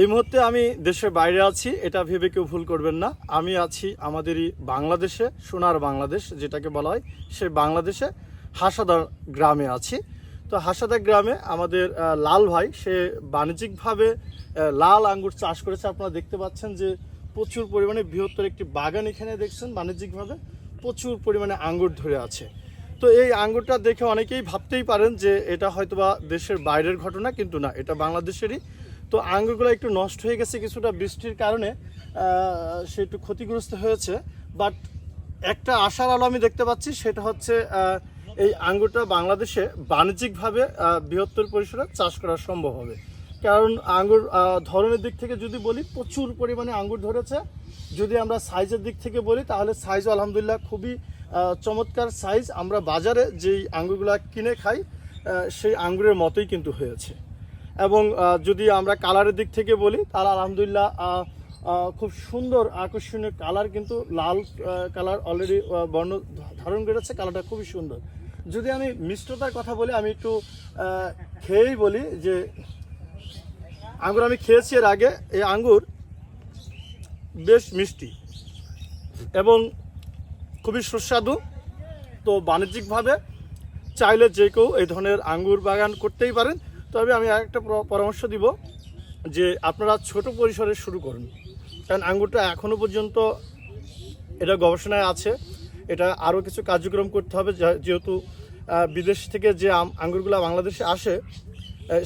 এই মুহূর্তে আমি দেশের বাইরে আছি, এটা ভেবে কেউ ভুল করবেন না। আমি আছি আমাদেরই বাংলাদেশে, সোনার বাংলাদেশ যেটাকে বলা হয় সেই বাংলাদেশে হাসাদার গ্রামে আছি। তো হাসাদা গ্রামে আমাদের লাল ভাই, সে বাণিজ্যিকভাবে লাল আঙ্গুর চাষ করেছে। আপনারা দেখতে পাচ্ছেন যে প্রচুর পরিমাণে বৃহত্তর একটি বাগান এখানে দেখছেন বাণিজ্যিকভাবে, প্রচুর পরিমাণে আঙ্গুর ধরে আছে। তো এই আঙ্গুরটা দেখে অনেকেই ভাবতেই পারেন যে এটা হয়তোবা দেশের বাইরের ঘটনা, কিন্তু না, এটা বাংলাদেশেরই। তো আঙ্গুরগুলো একটু নষ্ট হয়ে গেছে কিছুটা বৃষ্টির কারণে সে একটু ক্ষতিগ্রস্ত হয়েছে। বাট একটা আশার আলো আমি দেখতে পাচ্ছি, সেটা হচ্ছে এই আঙ্গুরটা বাংলাদেশে বাণিজ্যিকভাবে বৃহত্তর পরিসরে চাষ করা সম্ভব হবে। কারণ আঙ্গুর ধরনের দিক থেকে যদি বলি, প্রচুর পরিমাণে আঙ্গুর ধরেছে। যদি আমরা সাইজের দিক থেকে বলি, তাহলে সাইজ আলহামদুলিল্লাহ খুবই চমৎকার সাইজ আমরা বাজারে যেই আঙ্গুরগুলো কিনে খাই সেই আঙ্গুরের মতোই কিন্তু হয়েছে। এবং যদি আমরা কালারের দিক থেকে বলি, তাহলে আলহামদুলিল্লাহ খুব সুন্দর আকর্ষণীয় কালার কিন্তু লাল কালার অলরেডি বর্ণ ধারণ করেছে, কালারটা খুবই সুন্দর। যদি আমি মিষ্টতার কথা বলি, আমি একটু খেয়েই বলি যে, আঙ্গুর আমি খেয়েছি এর আগে এই আঙ্গুর বেশ মিষ্টি এবং খুবই সুস্বাদু। তো বাণিজ্যিকভাবে চাইলে যে কেউ এই ধরনের আঙ্গুর বাগান করতেই পারেন। তবে আমি আরেকটা পরামর্শ দিব যে আপনারা ছোট পরিসরে শুরু করুন। কারণ আঙ্গুরটা এখনও পর্যন্ত এটা গবেষণায় আছে। এটা আরও কিছু কার্যক্রম করতে হবে যেহেতু বিদেশ থেকে যে আঙ্গুরগুলো বাংলাদেশে আসে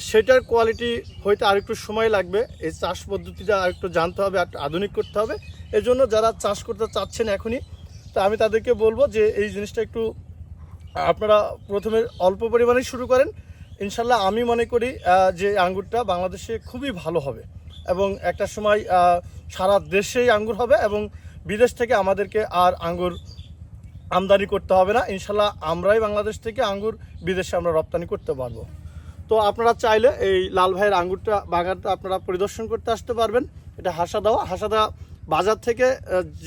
সেটার কোয়ালিটি হয়তো আরেকটু সময় লাগবে। এই চাষ পদ্ধতিটা আরেকটু জানতে হবে আর আধুনিক করতে হবে। এজন্য যারা চাষ করতে চাচ্ছেন এখনই, তা আমি তাদেরকে বলব যে এই জিনিসটা একটু আপনারা প্রথমে অল্প পরিমাণে শুরু করেন। ইনশাল্লাহ আমি মনে করি যে আঙ্গুরটা বাংলাদেশে খুবই ভালো হবে এবং একটা সময় সারা দেশেই আঙ্গুর হবে এবং বিদেশ থেকে আমাদেরকে আর আঙ্গুর আমদানি করতে হবে না। ইনশাল্লাহ আমরাই বাংলাদেশ থেকে আঙ্গুর বিদেশে আমরা রপ্তানি করতে পারব। তো আপনারা চাইলে এই লাল ভাইয়ের আঙ্গুরটা, বাগানটা আপনারা পরিদর্শন করতে আসতে পারবেন। এটা হাসাদা হাসাদা বাজার থেকে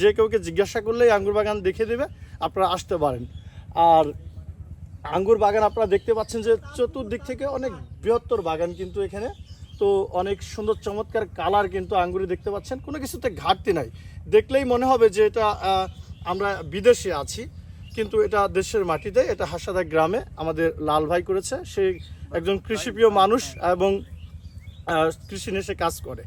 যে কেউকে জিজ্ঞাসা করলেই আঙ্গুর বাগান দেখিয়ে দেবে, আপনারা আসতে পারেন। আর আঙ্গুর বাগান আপনারা দেখতে পাচ্ছেন যে চতুর্দিক থেকে অনেক বৃহত্তর বাগান কিন্তু এখানে। তো অনেক সুন্দর চমৎকার কালার কিন্তু আঙ্গুরে দেখতে পাচ্ছেন। কোনো কিছুতে ঘাটতি নাই। দেখলেই মনে হবে যে এটা আমরা বিদেশে আছি, কিন্তু এটা দেশের মাটিতে, এটা হাসাদা গ্রামে আমাদের লাল ভাই করেছে। সে একজন কৃষিপ্রিয় মানুষ এবং কৃষি নিয়ে কাজ করে।